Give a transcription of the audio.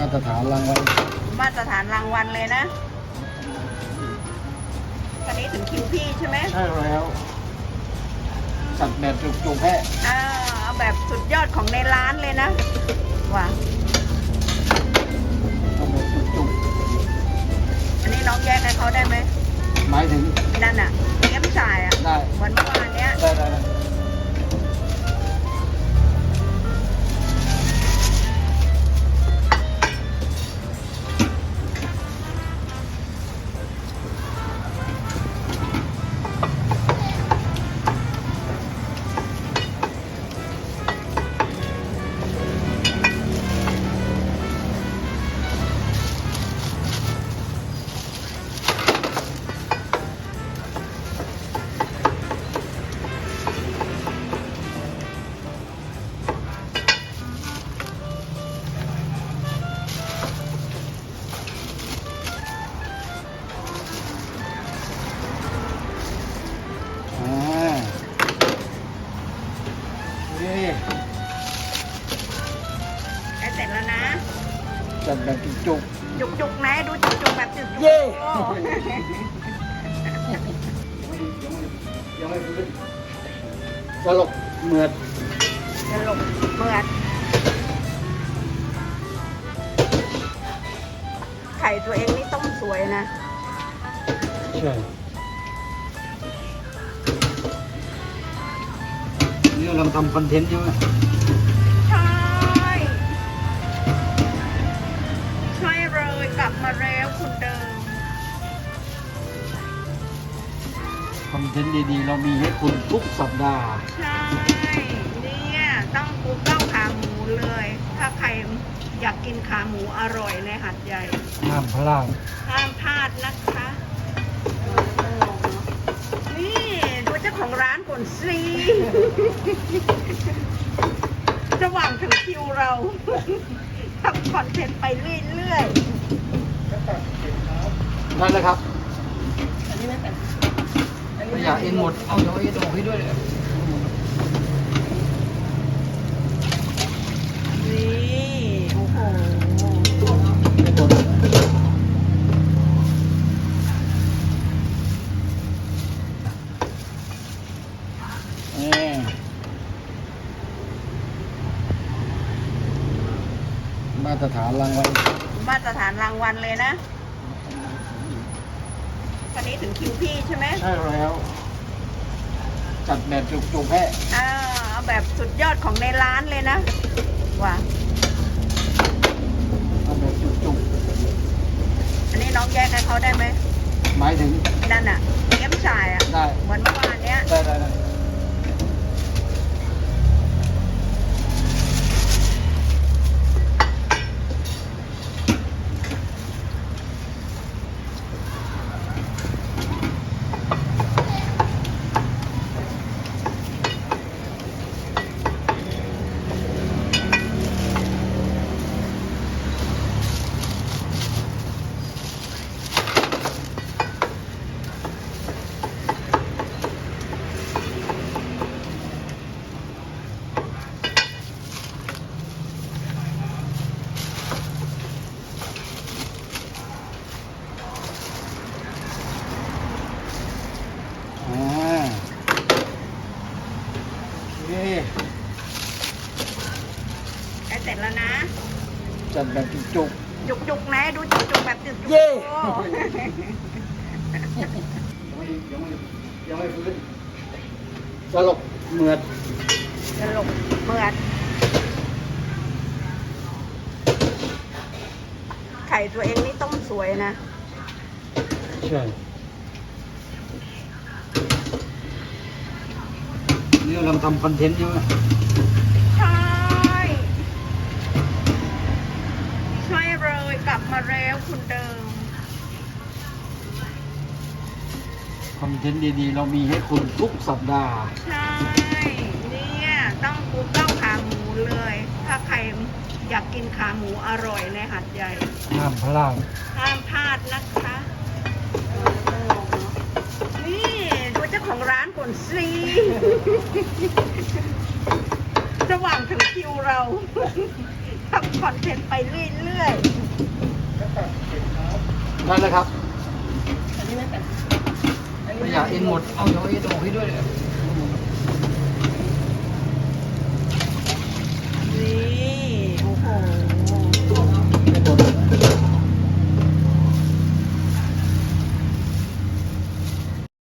มาตรฐานรางวัลมาตรฐานรางวัลเลยนะ ตอนนี้ถึงคิวพี่ใช่ไหมใช่แล้วจัดแบบจุกๆแพ้อ่าเอาแบบสุดยอดของในร้านเลยนะว่ะ จัดแบบจุกจุกๆนะดูจุกๆแบบจุกๆเย้โอ้ๆยังไม่ฟื้นสลบเหมือดจะหลบเมือดไข่ตัวเองนี่ต้มสวยนะ ใช่นี่เราทำคอนเทนต์ใช่ไหม กลับมาแล้วคุณเดิม คอนเทนต์ดีๆ เรามีให้คุณทุกสัปดาห์ ใช่ เนี่ยต้องกูเก้าขาหมูเลย ถ้าใครอยากกินขาหมูอร่อยในหัดใหญ่ ห้ามพลาดห้ามพลาดนะคะนี่ดูเจ้าของร้านก่อนสิ ระหว่างถึงคิวเรา ทำคอนเทนต์ไปเรื่อยนั่ นแหละครับๆอันนี้ไม่เป็นไม่อยากเอ็นหมด เอาเดี๋ยวเอ็นออกให้ด้วยเลยนี่โอ้โหไม่หมดนี่มาตรฐานรางวัลมาตรฐานรางวัลเลยนะต อนนี้ถึงคิวพี่ใช่ไหมใช่แล้ว จัดแบบจุกๆแพ้อ่าเอาแบบสุดยอดของในร้านเลยนะว่ะเอาแบบจุกอันนี้น้องแยกให้เขาได้ไหมๆหมายถึงนั่นอะเนี้ยพี่ชายอะ ได้ เหมือนเมื่อวานเนี้ยได้ได้ได้อ่านี่ ใกล้เสร็จแล้วนะ จัดแบบจุกจุกๆนะดูจุกๆแบบจุกๆเย้โอ้ๆยังไม่ยังไม่ฟื้นสลบเหมือดจะหลบเมือดไข่ตัวเองนี่ต้มสวยนะ ใช่นี่เราทำคอนเทนต์ใช่ไหม ใช่ ใช่เล ยกลับมาแล้วคุณเดิม คอนเทนต์ดีๆ เรามีให้คุณทุกสัปดาห์ ใช่ เนี่ยต้องกูเก้าขาหมูเลย ถ้าใครอยากกินขาหมูอร่อยในหัดใหญ่ ห้ามพลาดห้ามพลาดนะคะนี่ดูเจ้าของร้านก่อนสิระหว่างถึงคิวเราทำคอนเทนต์ไปเรื่อย นั่นแหละครับอันนี้ไม่เป็นอันนี้ไม่อยากเอ็นหมด เอาเอาเอ็นออกให้ด้วยเลย